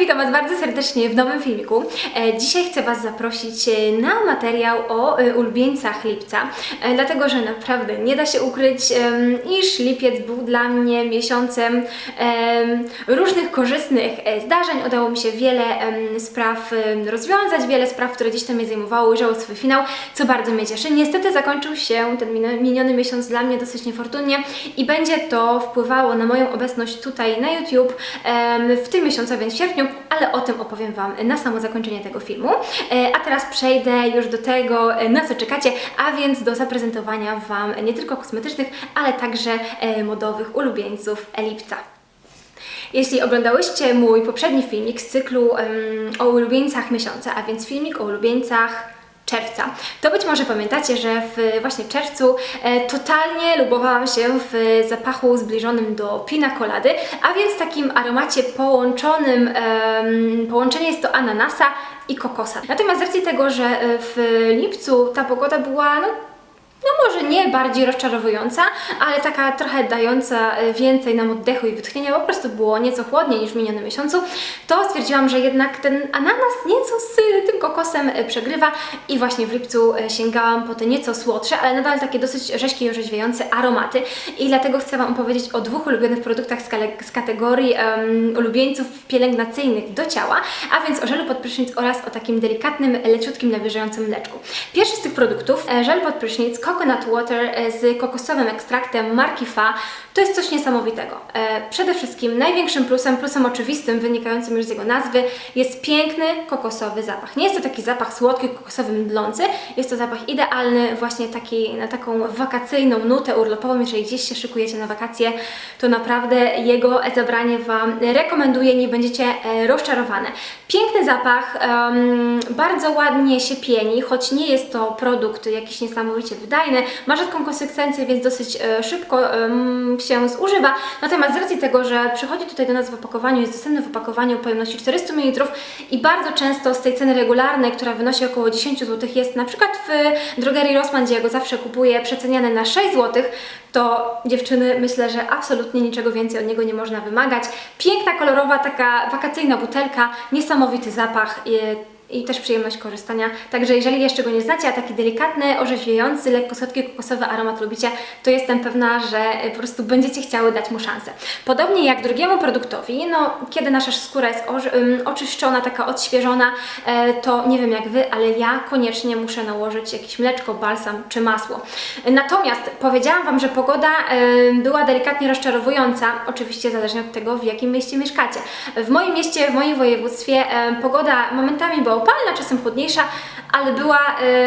witam Was bardzo serdecznie w nowym filmiku. E, Dzisiaj chcę Was zaprosić e, na materiał o e, ulubieńcach lipca, dlatego że naprawdę nie da się ukryć, iż lipiec był dla mnie miesiącem em, różnych korzystnych zdarzeń. Udało mi się wiele spraw rozwiązać, wiele spraw, które gdzieś tam mnie zajmowały, ujrzały swój finał, co bardzo mnie cieszy. Niestety zakończył się ten min- miniony miesiąc dla mnie dosyć niefortunnie i będzie to wpływało na moją obecność tutaj na YouTube w tym miesiącu, więc w sierpniu, ale o tym opowiem Wam na samo zakończenie tego filmu. E, A teraz przejdę już do tego, e, na co czekacie, a więc do zaprezentowania Wam nie tylko kosmetycznych, ale także e, modowych ulubieńców lipca. Jeśli oglądałyście mój poprzedni filmik z cyklu em, o ulubieńcach miesiąca, a więc filmik o ulubieńcach czerwca, to być może pamiętacie, że w, właśnie w czerwcu e, totalnie lubowałam się w zapachu zbliżonym do pina colady, a więc takim aromacie połączonym, em, połączenie jest to ananasa i kokosa. Natomiast z racji tego, że e, w lipcu ta pogoda była no, no może nie bardziej rozczarowująca, ale taka trochę dająca e, więcej nam oddechu i wytchnienia, po prostu było nieco chłodniej niż w minionym miesiącu, to stwierdziłam, że jednak ten ananas nieco z e, tym kokosem e, przegrywa i właśnie w lipcu sięgałam po te nieco słodsze, ale nadal takie dosyć rzeźkie i orzeźwiające aromaty i dlatego chcę Wam opowiedzieć o dwóch ulubionych produktach z, kategorii em, ulubieńców pielęgnacyjnych do ciała, a więc o żelu pod prysznic oraz o takim delikatnym, leciutkim, nawilżającym mleczku. Pierwszy z tych produktów, żel pod prysznic Coconut Water e, z kokosowym ekstraktem marki Fa, to jest coś niesamowitego. E, Przede wszystkim największym plusem, plusem oczywistym wynikającym już z jego nazwy, jest piękny kokosowy zapach. Nie jest to taki zapach słodki, kokosowy, mdlący, jest to zapach idealny właśnie taki, na taką wakacyjną nutę urlopową. Jeżeli gdzieś się szykujecie na wakacje, to naprawdę jego zabranie Wam rekomenduję, nie będziecie e, rozczarowane. Piękny zapach, em, bardzo ładnie się pieni, choć nie jest to produkt jakiś niesamowicie wydajny, ma rzadką konsystencję, więc dosyć e, szybko em, się zużywa. Natomiast z racji tego, że przychodzi tutaj do nas w opakowaniu, jest dostępny w opakowaniu pojemności 400 ml i bardzo często z tej ceny regularnej, która wynosi około 10 zł, jest na przykład w drogerii Rossmann, gdzie ja go zawsze kupuję, przeceniany na 6 zł, to dziewczyny myślę, że absolutnie niczego więcej od niego nie można wymagać. Piękna, kolorowa, taka wakacyjna butelka, niesamowity zapach. I- też przyjemność korzystania. Także jeżeli jeszcze go nie znacie, a taki delikatny, orzeźwiający, lekko słodki, kokosowy aromat lubicie, to jestem pewna, że e, po prostu będziecie chciały dać mu szansę. Podobnie jak drugiemu produktowi, no kiedy nasza skóra jest oczyszczona, taka odświeżona, e, to nie wiem jak Wy, ale ja koniecznie muszę nałożyć jakieś mleczko, balsam czy masło. Natomiast powiedziałam Wam, że pogoda e, była delikatnie rozczarowująca, oczywiście zależnie od tego, w jakim mieście mieszkacie. W moim mieście, w moim województwie pogoda momentami była upalna, czasem chłodniejsza, ale była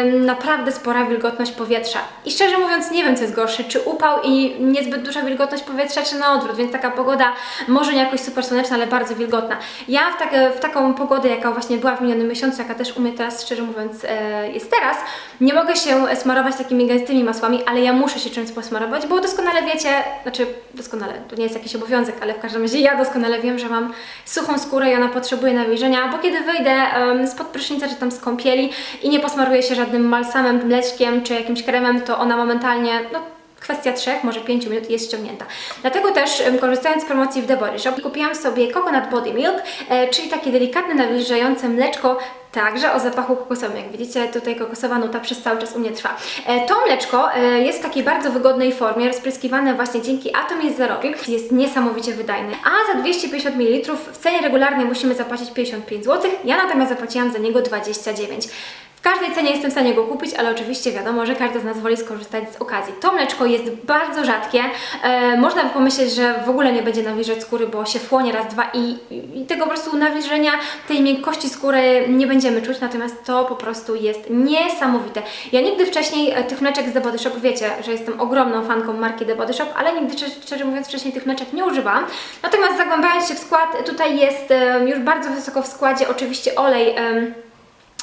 naprawdę spora wilgotność powietrza. I szczerze mówiąc, nie wiem co jest gorsze, czy upał i niezbyt duża wilgotność powietrza, czy na odwrót, więc taka pogoda może nie jakoś super słoneczna, ale bardzo wilgotna. Ja w, tak, w taką pogodę, jaka właśnie była w minionym miesiącu, jaka też u mnie teraz, szczerze mówiąc, e, jest teraz, nie mogę się smarować takimi gęstymi masłami, ale ja muszę się czymś posmarować, bo doskonale wiecie, znaczy doskonale, to nie jest jakiś obowiązek, ale w każdym razie ja doskonale wiem, że mam suchą skórę i ona potrzebuje nawilżenia, bo kiedy wyjdę em, spod prysznica czy tam z kąpieli i nie posmaruję się żadnym balsamem, mleczkiem czy jakimś kremem, to ona momentalnie, no kwestia 3, może 5 minut jest ściągnięta. Dlatego też korzystając z promocji w The Body Shop kupiłam sobie Coconut Body Milk, e, czyli takie delikatne, nawilżające mleczko, także o zapachu kokosowym. Jak widzicie, tutaj kokosowa nuta przez cały czas u mnie trwa. E, to mleczko e, jest w takiej bardzo wygodnej formie, rozpryskiwane właśnie dzięki Atom jest Zerowi. Jest niesamowicie wydajny. A za 250 ml w cenie regularnej musimy zapłacić 55 zł. Ja natomiast zapłaciłam za niego 29 w każdej cenie jestem w stanie go kupić, ale oczywiście wiadomo, że każdy z nas woli skorzystać z okazji. To mleczko jest bardzo rzadkie. E, można by pomyśleć, że w ogóle nie będzie nawilżać skóry, bo się wchłonie raz, dwa i, i tego po prostu nawilżenia, tej miękkości skóry nie będziemy czuć, natomiast to po prostu jest niesamowite. Ja nigdy wcześniej e, tych mleczek z The Body Shop, wiecie, że jestem ogromną fanką marki The Body Shop, ale nigdy szczerze, mówiąc wcześniej tych mleczek nie używałam. Natomiast zagłębiając się w skład, tutaj jest e, już bardzo wysoko w składzie oczywiście olej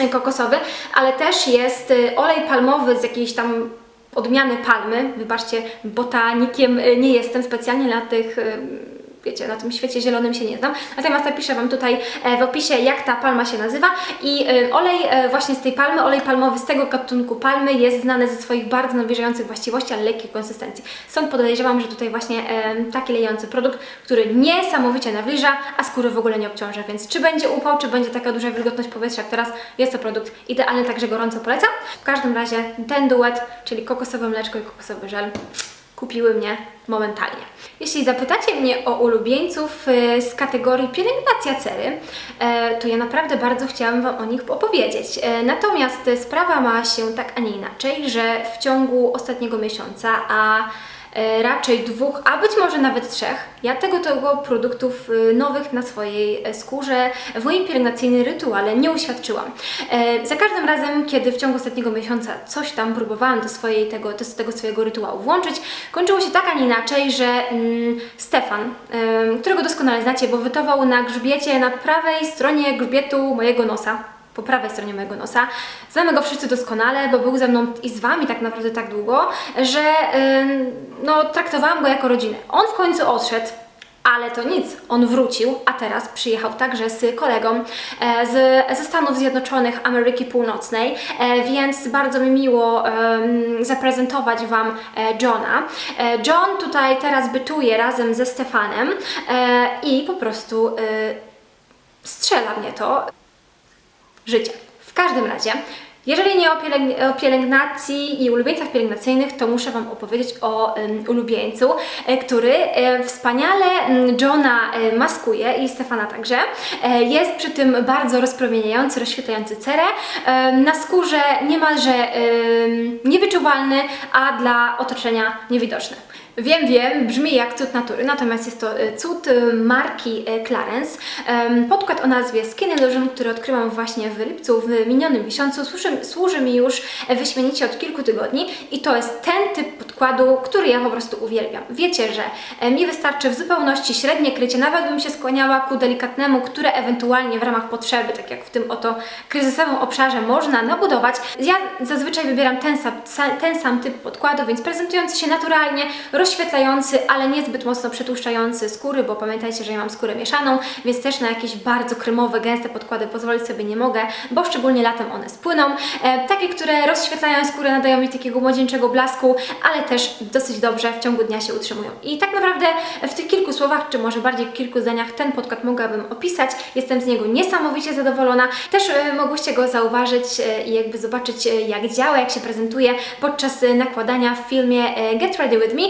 kokosowy, ale też jest y, olej palmowy z jakiejś tam odmiany palmy. Wybaczcie, botanikiem y, nie jestem specjalnie na tych y, wiecie, na tym świecie zielonym się nie znam. Natomiast napiszę Wam tutaj e, w opisie, jak ta palma się nazywa. I e, olej e, właśnie z tej palmy, olej palmowy z tego gatunku palmy jest znany ze swoich bardzo nawilżających właściwości, ale lekkiej konsystencji. Stąd podejrzewam, że tutaj właśnie taki lejący produkt, który niesamowicie nawilża, a skóry w ogóle nie obciąża. Więc czy będzie upał, czy będzie taka duża wilgotność powietrza jak teraz, jest to produkt idealny, także gorąco polecam. W każdym razie ten duet, czyli kokosowe mleczko i kokosowy żel, kupiły mnie momentalnie. Jeśli zapytacie mnie o ulubieńców e, z kategorii pielęgnacja cery, e, to ja naprawdę bardzo chciałam Wam o nich opowiedzieć. E, Natomiast sprawa ma się tak, a nie inaczej, że w ciągu ostatniego miesiąca, a raczej dwóch, a być może nawet trzech, ja tego typu produktów e, nowych na swojej e, skórze w moim pielęgnacyjnym rytuale nie uświadczyłam. E, Za każdym razem, kiedy w ciągu ostatniego miesiąca coś tam próbowałam do, swojej, tego, do tego swojego rytuału włączyć, kończyło się tak, a nie inaczej, że mm, Stefan, którego doskonale znacie, bo wytował na grzbiecie, na prawej stronie grzbietu mojego nosa, po prawej stronie mojego nosa. Znamy go wszyscy doskonale, bo był ze mną i z Wami tak naprawdę tak długo, że no, traktowałam go jako rodzinę. On w końcu odszedł, ale to nic, on wrócił, a teraz przyjechał także z kolegą e, z, ze Stanów Zjednoczonych Ameryki Północnej, e, więc bardzo mi miło zaprezentować Wam e, Johna. John tutaj teraz bytuje razem ze Stefanem i po prostu strzela mnie to życie. W każdym razie, jeżeli nie o, o pielęgnacji i ulubieńcach pielęgnacyjnych, to muszę Wam opowiedzieć o em, ulubieńcu, e, który e, wspaniale Johna e, maskuje i Stefana także. E, jest przy tym bardzo rozpromieniający, rozświetlający cerę. E, na skórze niemalże e, niewyczuwalny, a dla otoczenia niewidoczny. Wiem, wiem, brzmi jak cud natury, natomiast jest to e, cud e, marki e, Clarence. Podkład o nazwie Skin Illusion, który odkryłam właśnie w lipcu w minionym miesiącu, służy, służy mi już wyśmienicie od kilku tygodni i to jest ten typ podkładu, który ja po prostu uwielbiam. Wiecie, że mi wystarczy w zupełności średnie krycie, nawet bym się skłaniała ku delikatnemu, które ewentualnie w ramach potrzeby, tak jak w tym oto kryzysowym obszarze można nabudować. Ja zazwyczaj wybieram ten sam, sa- ten sam typ podkładu, więc prezentujący się naturalnie, rozświetlający, ale niezbyt mocno przetłuszczający skóry, bo pamiętajcie, że ja mam skórę mieszaną, więc też na jakieś bardzo kremowe, gęste podkłady pozwolić sobie nie mogę, bo szczególnie latem one spłyną. E, takie, które rozświetlają skórę, nadają mi takiego młodzieńczego blasku, ale też dosyć dobrze w ciągu dnia się utrzymują. I tak naprawdę w tych kilku słowach, czy może bardziej w kilku zdaniach ten podkład mogłabym opisać. Jestem z niego niesamowicie zadowolona. Też e, mogłyście go zauważyć e, i jakby zobaczyć e, jak działa, jak się prezentuje podczas e, nakładania w filmie e, Get Ready With Me,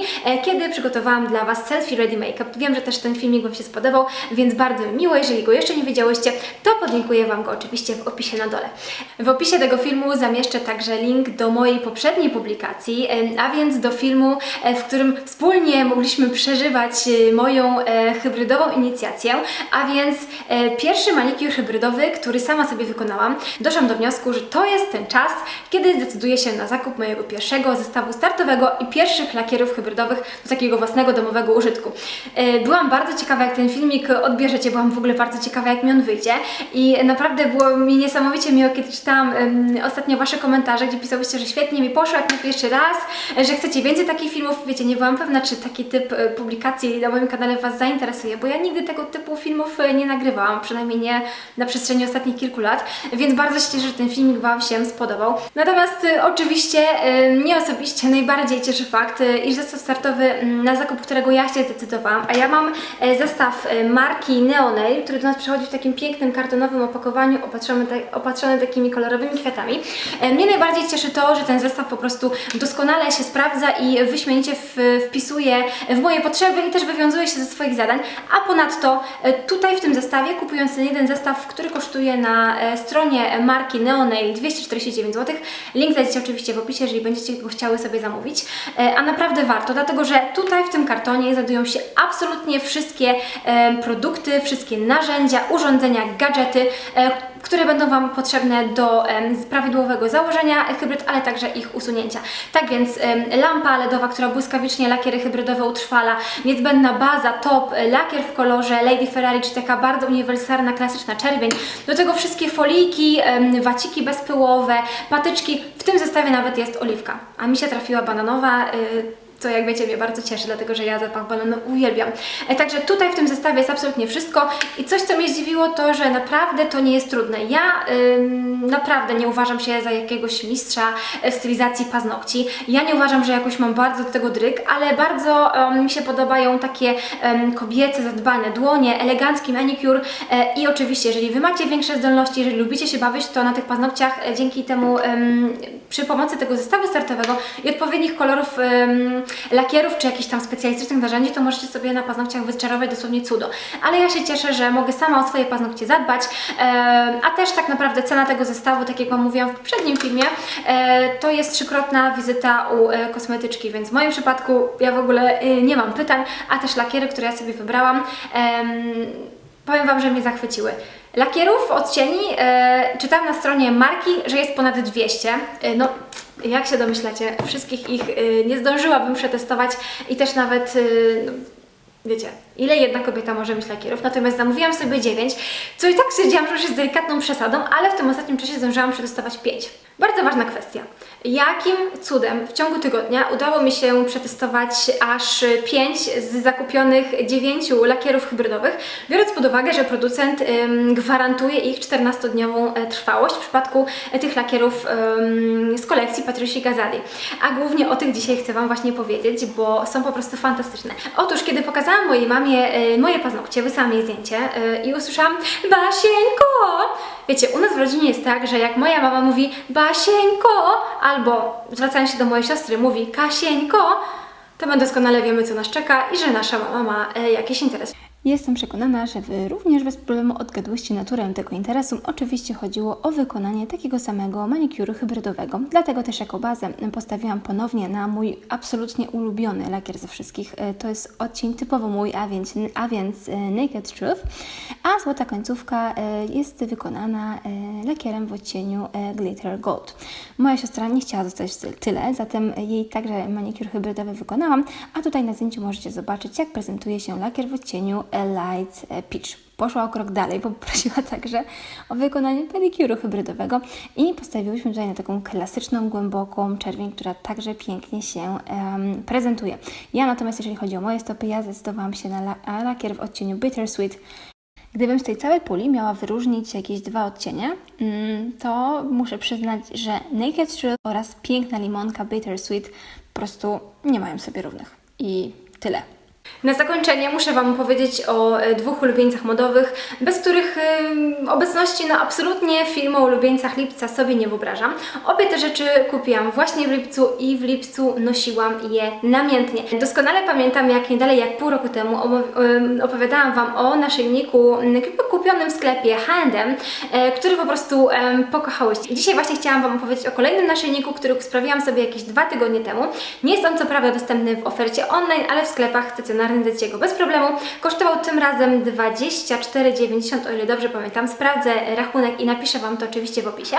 kiedy przygotowałam dla Was Selfie Ready Makeup. Wiem, że też ten filmik Wam się spodobał, więc bardzo mi miło. Jeżeli go jeszcze nie widziałyście, to podlinkuję Wam go oczywiście w opisie na dole. W opisie tego filmu zamieszczę także link do mojej poprzedniej publikacji, e, a więc do filmu, e, w którym wspólnie mogliśmy przeżywać e, moją e, hybrydową inicjację, a więc e, pierwszy manikur hybrydowy, który sama sobie wykonałam. Doszłam do wniosku, że to jest ten czas, kiedy zdecyduję się na zakup mojego pierwszego zestawu startowego i pierwszych lakierów hybrydowych do takiego własnego domowego użytku. E, Byłam bardzo ciekawa, jak ten filmik odbierzecie, byłam w ogóle bardzo ciekawa, jak mi on wyjdzie i naprawdę było mi niesamowicie miło, kiedy czytałam ostatnio Wasze komentarze, gdzie pisałyście, że świetnie mi poszło, jak na pierwszy raz, że chcecie więcej takich filmów. Wiecie, nie byłam pewna, czy taki typ e, publikacji na moim kanale Was zainteresuje, bo ja nigdy tego typu filmów e, nie nagrywałam, przynajmniej nie na przestrzeni ostatnich kilku lat, więc bardzo się cieszę, że ten filmik Wam się spodobał. Natomiast oczywiście mnie osobiście najbardziej cieszy fakt, iż zestaw startowy, m, na zakup którego ja się zdecydowałam, a ja mam e, zestaw e, marki Neonail, który do nas przychodzi w takim pięknym kartonowym opakowaniu, opatrzony, opatrzony takimi kolorowymi kwiatami. E, Mnie najbardziej cieszy to, że ten zestaw po prostu doskonale się sprawdza i wyśmienicie wpisuje w moje potrzeby i też wywiązuje się ze swoich zadań, a ponadto tutaj w tym zestawie, kupując ten jeden zestaw, który kosztuje na stronie marki Neonail 249 zł, link znajdziecie oczywiście w opisie, jeżeli będziecie go chciały sobie zamówić, a naprawdę warto, dlatego że tutaj w tym kartonie znajdują się absolutnie wszystkie produkty, wszystkie narzędzia, urządzenia, gadżety, e, które będą Wam potrzebne do prawidłowego założenia hybryd, ale także ich usunięcia. Tak więc lampa LEDowa, która błyskawicznie lakiery hybrydowe utrwala, niezbędna baza, top, e, lakier w kolorze Lady Ferrari, czy taka bardzo uniwersalna, klasyczna czerwień. Do tego wszystkie foliki, em, waciki bezpyłowe, patyczki. W tym zestawie nawet jest oliwka, a mi się trafiła bananowa. Co jak wiecie mnie bardzo cieszy, dlatego że ja zapach balonu uwielbiam. E, Także tutaj w tym zestawie jest absolutnie wszystko i coś co mnie zdziwiło to, że naprawdę to nie jest trudne. Ja ym, naprawdę nie uważam się za jakiegoś mistrza e, w stylizacji paznokci. Ja nie uważam, że jakoś mam bardzo do tego dryg, ale bardzo em, mi się podobają takie em, kobiece, zadbane dłonie, elegancki manicure e, i oczywiście, jeżeli Wy macie większe zdolności, jeżeli lubicie się bawić, to na tych paznokciach e, dzięki temu em, przy pomocy tego zestawu startowego i odpowiednich kolorów lakierów czy jakichś tam specjalistycznych narzędzi, to możecie sobie na paznokciach wyczarować dosłownie cudo. Ale ja się cieszę, że mogę sama o swoje paznokcie zadbać, em, a też tak naprawdę cena tego zestawu, tak jak Wam mówiłam w poprzednim filmie, e, to jest trzykrotna wizyta u e, kosmetyczki, więc w moim przypadku ja w ogóle e, nie mam pytań, a też lakiery, które ja sobie wybrałam, em, powiem Wam, że mnie zachwyciły. Lakierów, odcieni, e, czytałam na stronie marki, że jest ponad 200. E, no, jak się domyślacie, wszystkich ich e, nie zdążyłabym przetestować i też nawet, e, no, wiecie, ile jedna kobieta może mieć lakierów. Natomiast zamówiłam sobie 9, co i tak stwierdziłam, że już jest delikatną przesadą, ale w tym ostatnim czasie zdążyłam przetestować 5. Bardzo ważna kwestia. Jakim cudem w ciągu tygodnia udało mi się przetestować aż 5 z zakupionych 9 lakierów hybrydowych, biorąc pod uwagę, że producent gwarantuje ich 14-dniową e, trwałość w przypadku e, tych lakierów z kolekcji Patrici Gazali. A głównie o tych dzisiaj chcę Wam właśnie powiedzieć, bo są po prostu fantastyczne. Otóż, kiedy pokazałam mojej mamie e, moje paznokcie, wysłałam jej zdjęcie i usłyszałam Basieńko! Wiecie, u nas w rodzinie jest tak, że jak moja mama mówi Basieńko, albo zwracając się do mojej siostry mówi Kasieńko, to my doskonale wiemy, co nas czeka i że nasza mama ma e, jakiś interes. Jestem przekonana, że Wy również bez problemu odgadłyście naturę tego interesu. Oczywiście chodziło o wykonanie takiego samego manikuru hybrydowego. Dlatego też jako bazę postawiłam ponownie na mój absolutnie ulubiony lakier ze wszystkich. E, To jest odcień typowo mój, a więc, a więc e, Naked Truth. A złota końcówka jest wykonana lakierem w odcieniu e, Glitter Gold. Moja siostra nie chciała zostać tyle, zatem jej także manikur hybrydowy wykonałam, a tutaj na zdjęciu możecie zobaczyć, jak prezentuje się lakier w odcieniu Light Peach. Poszła o krok dalej, bo poprosiła także o wykonanie pedikuru hybrydowego i postawiłyśmy tutaj na taką klasyczną, głęboką czerwień, która także pięknie się em, prezentuje. Ja natomiast, jeżeli chodzi o moje stopy, ja zdecydowałam się na la- lakier w odcieniu Bittersweet, Gdybym z tej całej puli miała wyróżnić jakieś dwa odcienie, mm, to muszę przyznać, że Naked Truth oraz piękna limonka Bittersweet po prostu nie mają sobie równych. I tyle. Na zakończenie muszę Wam powiedzieć o e, dwóch ulubieńcach modowych, bez których e, obecności no absolutnie film o ulubieńcach lipca sobie nie wyobrażam. Obie te rzeczy kupiłam właśnie w lipcu i w lipcu nosiłam je namiętnie. Doskonale pamiętam, jak nie jak pół roku temu opowiadałam Wam o naszyjniku kupionym w sklepie H&M, który po prostu em, pokochałyście. Dzisiaj właśnie chciałam Wam opowiedzieć o kolejnym naszyjniku, który sprawiłam sobie jakieś dwa tygodnie temu. Nie jest on co prawda dostępny w ofercie online, ale w sklepach stacjonarnych znajdziecie go bez problemu. Kosztował tym razem 24,90 o ile dobrze pamiętam. Sprawdzę rachunek i napiszę Wam to oczywiście w opisie.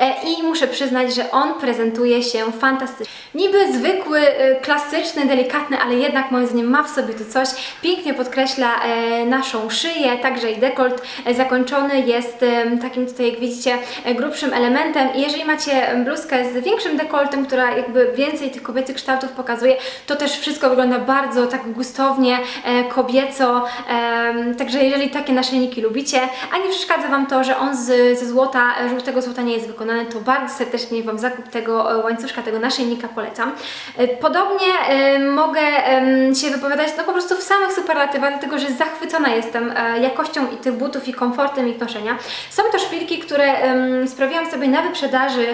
E, I muszę przyznać, że on prezentuje się fantastycznie. Niby zwykły, e, klasyczny, delikatny, ale jednak moim zdaniem ma w sobie tu coś. Pięknie podkreśla e, naszą szyję, także i dekolt zakończony jest takim tutaj, jak widzicie, grubszym elementem. I jeżeli macie bluzkę z większym dekoltem, która jakby więcej tych kobiecych kształtów pokazuje, to też wszystko wygląda bardzo tak gustownie, e, kobieco. Także jeżeli takie naszyjniki lubicie, a nie przeszkadza Wam to, że on z, ze złota, e, żółtego złota nie jest wykonany, to bardzo serdecznie Wam zakup tego e, łańcuszka, tego naszyjnika polecam. Podobnie mogę się wypowiadać no po prostu w samych superlatywach, dlatego że zachwycona jestem jakością i tych butów i komfortem ich noszenia. Są to szpilki, które sprawiłam sobie na wyprzedaży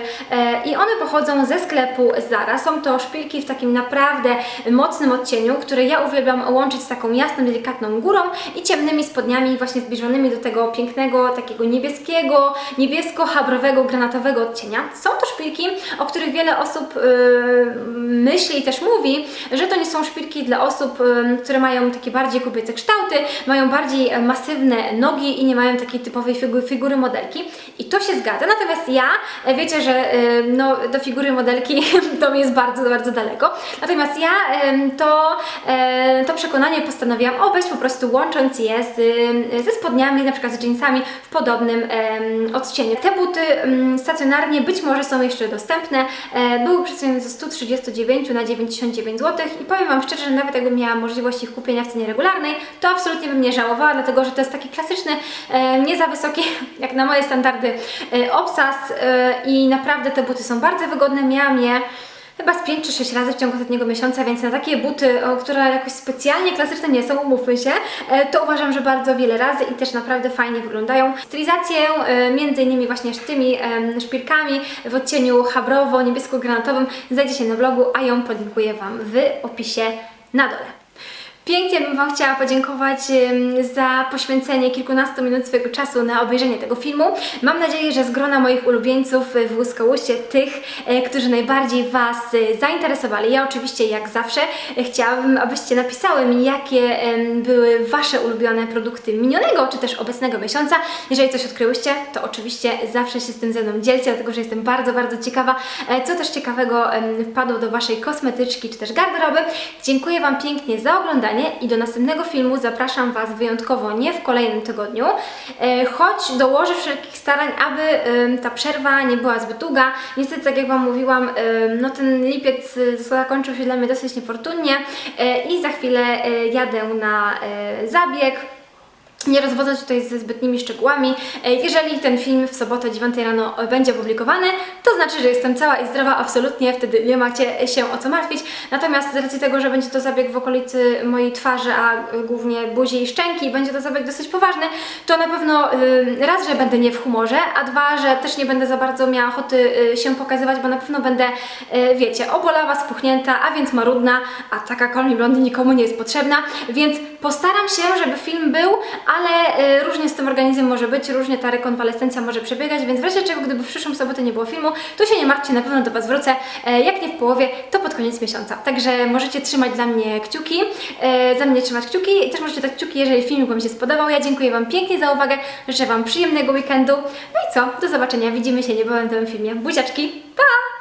i one pochodzą ze sklepu Zara. Są to szpilki w takim naprawdę mocnym odcieniu, które ja uwielbiam łączyć z taką jasną, delikatną górą i ciemnymi spodniami właśnie zbliżonymi do tego pięknego, takiego niebieskiego, niebiesko-habrowego, granatowego odcienia. Są to szpilki, o których wiele osób yy, myśli i też mówi, że to nie są szpilki dla osób, yy, które mają takie bardziej kobiece kształty, mają bardziej e, masywne nogi i nie mają takiej typowej figu figury modelki. I to się zgadza. Natomiast ja, e, wiecie, że yy, no, do figury modelki to mi jest bardzo, bardzo daleko. Natomiast ja yy, to, yy, to przekonanie postanowiłam obejść po prostu łącząc je z, yy, ze spodniami, na przykład z jeansami w podobnym odcieniu. Te buty yy, stacjonarnie być może są jeszcze dostępne. E, były przecenione ze 100 139 na 99 zł i powiem Wam szczerze, że nawet jakbym miała możliwość ich kupienia w cenie regularnej, to absolutnie bym nie żałowała, dlatego że to jest taki klasyczny, e, nie za wysoki, jak na moje standardy, e, obsas i naprawdę te buty są bardzo wygodne. Miałam je chyba z 5 czy 6 razy w ciągu ostatniego miesiąca, więc na takie buty, które jakoś specjalnie klasyczne nie są, umówmy się, e, to uważam, że bardzo wiele razy i też naprawdę fajnie wyglądają. Stylizację e, między innymi właśnie tymi szpilkami w odcieniu habrowo-niebiesko-granatowym znajdziecie na blogu, a ją podlinkuję Wam w opisie na dole. Pięknie bym Wam chciała podziękować za poświęcenie kilkunastu minut swojego czasu na obejrzenie tego filmu. Mam nadzieję, że z grona moich ulubieńców w tych, e, którzy najbardziej Was e, zainteresowali. Ja oczywiście, jak zawsze, chciałabym, abyście napisały mi, jakie były Wasze ulubione produkty minionego, czy też obecnego miesiąca. Jeżeli coś odkryłyście, to oczywiście zawsze się z tym ze mną dzielcie, dlatego że jestem bardzo, bardzo ciekawa, e, co też ciekawego wpadło do Waszej kosmetyczki, czy też garderoby. Dziękuję Wam pięknie za oglądanie i do następnego filmu zapraszam Was wyjątkowo nie w kolejnym tygodniu, e, choć dołożę wszelkich starań, aby ta przerwa nie była zbyt długa. Niestety, tak jak Wam mówiłam, no ten lipiec e, zakończył się dla mnie dosyć niefortunnie e, i za chwilę jadę na zabieg. Nie rozwodzę tutaj ze zbytnimi szczegółami. E, Jeżeli ten film w sobotę o 9 rano będzie opublikowany, to znaczy, że jestem cała i zdrowa, absolutnie, wtedy nie macie się o co martwić. Natomiast z racji tego, że będzie to zabieg w okolicy mojej twarzy, a głównie buzi i szczęki, będzie to zabieg dosyć poważny, to na pewno y, raz, że będę nie w humorze, a dwa, że też nie będę za bardzo miała ochoty y, się pokazywać, bo na pewno będę, y, wiecie, obolawa, spuchnięta, a więc marudna, a taka kolmi blondy nikomu nie jest potrzebna, więc postaram się, żeby film był, ale y, różnie z tym organizmem może być, różnie ta rekonwalescencja może przebiegać, więc w razie czego, gdyby w przyszłą sobotę nie było filmu, to się nie martwcie, na pewno do Was wrócę, e, jak nie w połowie, to pod koniec miesiąca. Także możecie trzymać dla mnie kciuki, e, za mnie trzymać kciuki też możecie dać kciuki, jeżeli filmik Wam się spodobał. Ja dziękuję Wam pięknie za uwagę, życzę Wam przyjemnego weekendu. No i co? Do zobaczenia, widzimy się niebawem w tym filmie. Buziaczki, pa!